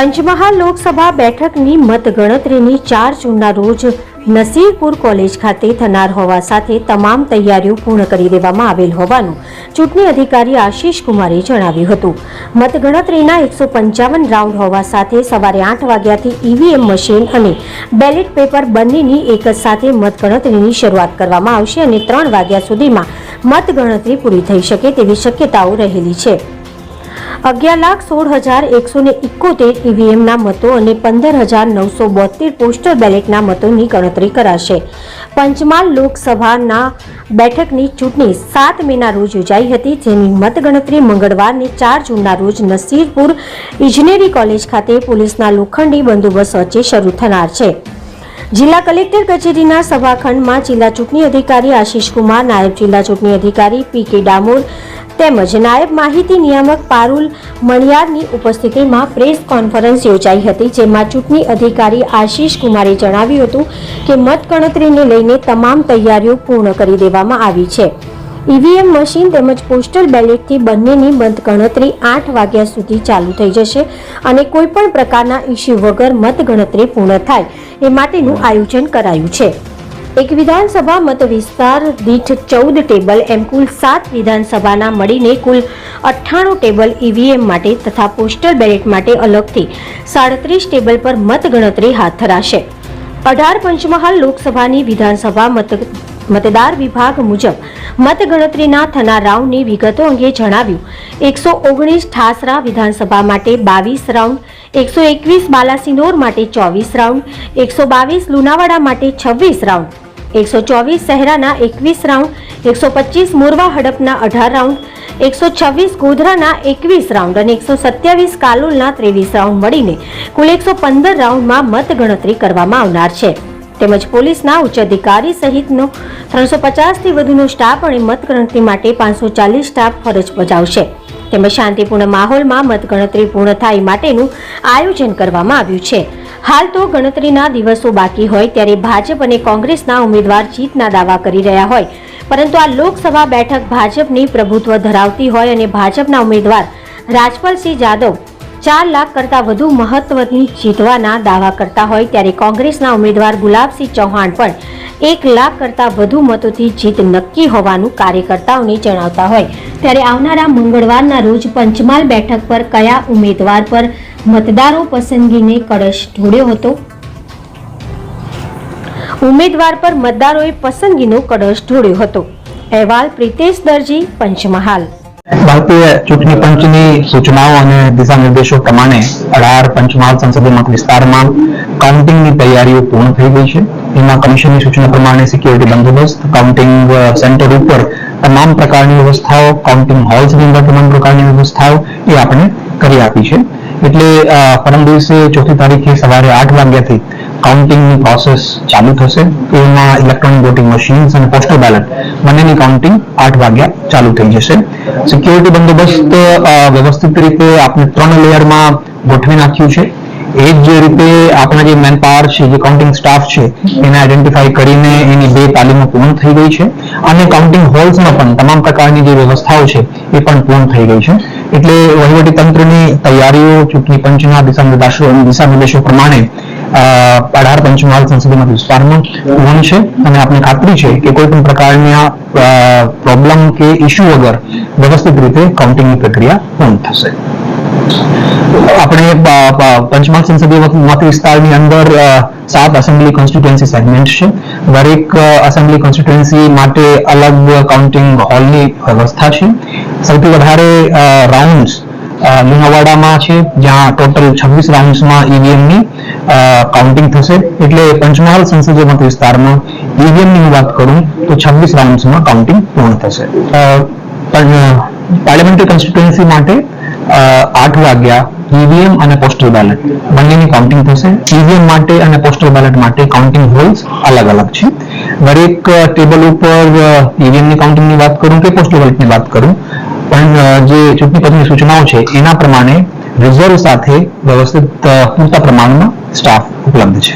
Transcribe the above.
પંચમહાલ લોકસભા બેઠકની મતગણતરીની ચાર જૂનના રોજ નસીરપુર કોલેજ ખાતે થનાર હોવા સાથે તમામ તૈયારીઓ પૂર્ણ કરી દેવામાં આવેલ હોવાનું ચૂંટણી અધિકારી આશીષ કુમારે જણાવ્યું હતું. મતગણતરીના એકસો પંચાવન રાઉન્ડ હોવા સાથે સવારે આઠ વાગ્યાથી ઈવીએમ મશીન અને બેલેટ પેપર બંનેની એક જ સાથે મતગણતરીની શરૂઆત કરવામાં આવશે અને ત્રણ વાગ્યા સુધીમાં મતગણતરી પૂરી થઈ શકે તેવી શક્યતાઓ રહેલી છે. અગિયાર લાખ સોળ હજાર એકસો ને ઇકોતેર ઈવીએમના મતો અને પંદર હજાર નવસો બોતેર પોસ્ટલ બેલેટના મતોની ગણતરી કરાશે. પંચમહાલ લોકસભાના બેઠકની ચૂંટણી સાત મેના રોજ યોજાઈ હતી, જેની મતગણતરી મંગળવારને ચાર જૂનના રોજ નસીરપુર ઇજનેરી કોલેજ ખાતે પોલીસના લોખંડી બંદોબસ્ત વચ્ચે શરૂ થનાર છે. જિલ્લા કલેક્ટર કચેરીના સભાખંડમાં જિલ્લા ચૂંટણી અધિકારી આશીષ કુમાર, નાયબ જિલ્લા ચૂંટણી અધિકારી પી કે ડામોર તેમજ નાયબ માહિતી નિયામક પારુલ મણિયારની ઉપસ્થિતિમાં પ્રેસ કોન્ફરન્સ યોજાઈ હતી, જેમાં ચૂંટણી અધિકારી આશીષ કુમારે જણાવ્યું હતું કે મતગણતરીને લઈને તમામ તૈયારીઓ પૂર્ણ કરી દેવામાં આવી છે. ઈવીએમ મશીન તેમજ પોસ્ટલ બેલેટથી બંનેની મતગણતરી આઠ વાગ્યા સુધી ચાલુ થઈ જશે અને કોઈપણ પ્રકારના ઇસ્યુ વગર મતગણતરી પૂર્ણ થાય, એ માટેનું આયોજન કરાયું છે. એક વિધાનસભા મત વિસ્તાર દીઠ ચૌદ ટેબલ એમ કુલ સાત વિધાનસભાના મળીને કુલ અઠ્ઠાણું ટેબલ ઈવીએમ માટે તથા પોસ્ટલ બેલેટ માટે અલગથી સાડત્રીસ ટેબલ પર મતગણતરી હાથ ધરાશે. અઢાર પંચમહાલ લોકસભાની વિધાનસભા મત મતદાર વિભાગ મુજબ મતગણતરીના થનાર રાઉન્ડની વિગતો અંગે જણાવ્યું. એકસો ઓગણીસ ઠાસરા વિધાનસભા માટે બાવીસ રાઉન્ડ, એકસો એકવીસ બાલાસિનોર માટે ચોવીસ રાઉન્ડ, એકસો બાવીસ લુણાવાડા માટે છવ્વીસ રાઉન્ડ એકસો ચોવીસ શહેરાના એકવીસ રાઉન્ડ, એકસો પચીસ મોરવા હડપના અઢાર રાઉન્ડ, એકસો છવ્વીસ ગોધરાના એકવીસ રાઉન્ડ અને એકસો સત્યાવીસ કાલોલના ત્રેવીસ રાઉન્ડ મળીને કુલ એકસો પંદર રાઉન્ડમાં મતગણતરી કરવામાં આવનાર છે. તેમજ પોલીસના ઉચ્ચ અધિકારી સહિતનો ત્રણસો પચાસથી વધુનો સ્ટાફ અને મતગણતરી માટે પાંચસો ચાલીસ સ્ટાફ ફરજ બજાવશે. તેમજ શાંતિપૂર્ણ માહોલમાં મતગણતરી પૂર્ણ થાય માટેનું આયોજન કરવામાં આવ્યું છે. હાલ તો ગણતરીના દિવસો બાકી હોય ત્યારે ભાજપ અને કોંગ્રેસના ઉમેદવાર જીતના દાવા કરી રહ્યા હોય. પરંતુ આ લોકસભા બેઠક ભાજપની પ્રભુત્વ ધરાવતી હોય અને ભાજપના ઉમેદવાર રાજપાલસિંહ જાદવ ચાર લાખ કરતાં વધુ મહત્વની જીતવાના દાવા કરતા હોય ત્યારે કોંગ્રેસના ઉમેદવાર ગુલાબસિંહ ચૌહાણ પણ એક લાખ કરતાં વધુ મતોથી જીત નક્કી હોવાનું કાર્યકર્તાઓને જણાવતા હોય. ત્યારે આવનારા મંગળવારના રોજ પંચમહાલ બેઠક પર કયા ઉમેદવાર પર મતદારો પસંદગીને કળશ ઢોળ્યો હતો? ઉમેદવાર પર મતદારોએ પસંદગીનો કળશ ઢોળ્યો હતો. અહેવાલ પ્રિતેશ દરજી, પંચમહાલ. ભારતીય ચૂંટણી પંચની સૂચનાઓ અને દિશા પ્રમાણે અઢાર પંચમહાલ સંસદીય મત વિસ્તારમાં કાઉન્ટિંગની તૈયારીઓ પૂર્ણ થઈ ગઈ છે. એમાં કમિશનની સૂચના પ્રમાણે સિક્યોરિટી બંદોબસ્ત કાઉન્ટિંગ સેન્ટર ઉપર તમામ પ્રકારની વ્યવસ્થાઓ કાઉન્ટિંગ હોલ્સની અંદર તમામ પ્રકારની વ્યવસ્થાઓ એ આપણે કરી આપી છે. એટલે પરમ દિવસે ચોથી તારીખે સવારે આઠ વાગ્યાથી કાઉન્ટિંગની પ્રોસેસ ચાલુ થશે. એમાં ઇલેક્ટ્રોનિક વોટિંગ મશીન્સ અને પોસ્ટલ બેલેટ બંનેની કાઉન્ટિંગ આઠ વાગ્યા ચાલુ થઈ જશે. સિક્યોરિટી બંદોબસ્ત વ્યવસ્થિત રીતે આપણે ત્રણ લેયરમાં ગોઠવી નાખ્યું છે. એ જ રીતે આપણા જે મેન પાવર છે, જે કાઉન્ટિંગ સ્ટાફ છે, એને આઈડેન્ટિફાઈ કરીને એની બે તાલીમો પૂર્ણ થઈ ગઈ છે અને કાઉન્ટિંગ હોલ્સમાં પણ તમામ પ્રકારની જે વ્યવસ્થાઓ છે, એ પણ પૂર્ણ થઈ ગઈ છે. એટલે વહીવટી તંત્રની તૈયારીઓ, ચૂંટણી પંચના દિશા નિર્દેશો દિશા નિર્દેશો પ્રમાણે અઢાર પંચમહાલ સંસદીય વિસ્તારમાં પૂર્ણ છે અને આપણે ખાતરી છે કે કોઈ પણ પ્રકારના પ્રોબ્લેમ કે ઇશ્યુ વગર વ્યવસ્થિત રીતે કાઉન્ટિંગની પ્રક્રિયા પૂર્ણ થશે. આપણે પંચમહાલ સંસદીય મત વિસ્તારની અંદર સાત અસેમ્બલી કોન્સ્ટિટ્યુએન્સી સેગમેન્ટ છે. દરેક અસેમ્બલી કોન્સ્ટિટ્યુએન્સી માટે અલગ કાઉન્ટિંગ હોલની વ્યવસ્થા છે. સૌથી વધારે રાઉન્ડ્સ લુણાવાડામાં છે, જ્યાં ટોટલ છવ્વીસ રાઉન્ડ્સમાં ઈવીએમની કાઉન્ટિંગ થશે. એટલે પંચમહાલ સંસદીય મત વિસ્તારમાં ઈવીએમની વાત કરું, તો છવ્વીસ રાઉન્ડ્સમાં કાઉન્ટિંગ પૂર્ણ થશે. પણ પાર્લામેન્ટરી કોન્સ્ટિટ્યુએન્સી માટે આઠ વાગ્યા ઈવીએમ અને પોસ્ટલ બેલેટ બંનેની કાઉન્ટિંગ થશે. ઈવીએમ માટે અને પોસ્ટલ બેલેટ માટે કાઉન્ટિંગ હોલ્સ અલગ અલગ છે. દરેક ટેબલ ઉપર ઈવીએમની કાઉન્ટિંગની વાત કરું કે પોસ્ટલ બેલેટની વાત કરું? પણ જે ચૂંટણી પંચની સૂચનાઓ છે, એના પ્રમાણે રિઝર્વ સાથે વ્યવસ્થિત પૂરતા પ્રમાણમાં સ્ટાફ ઉપલબ્ધ છે.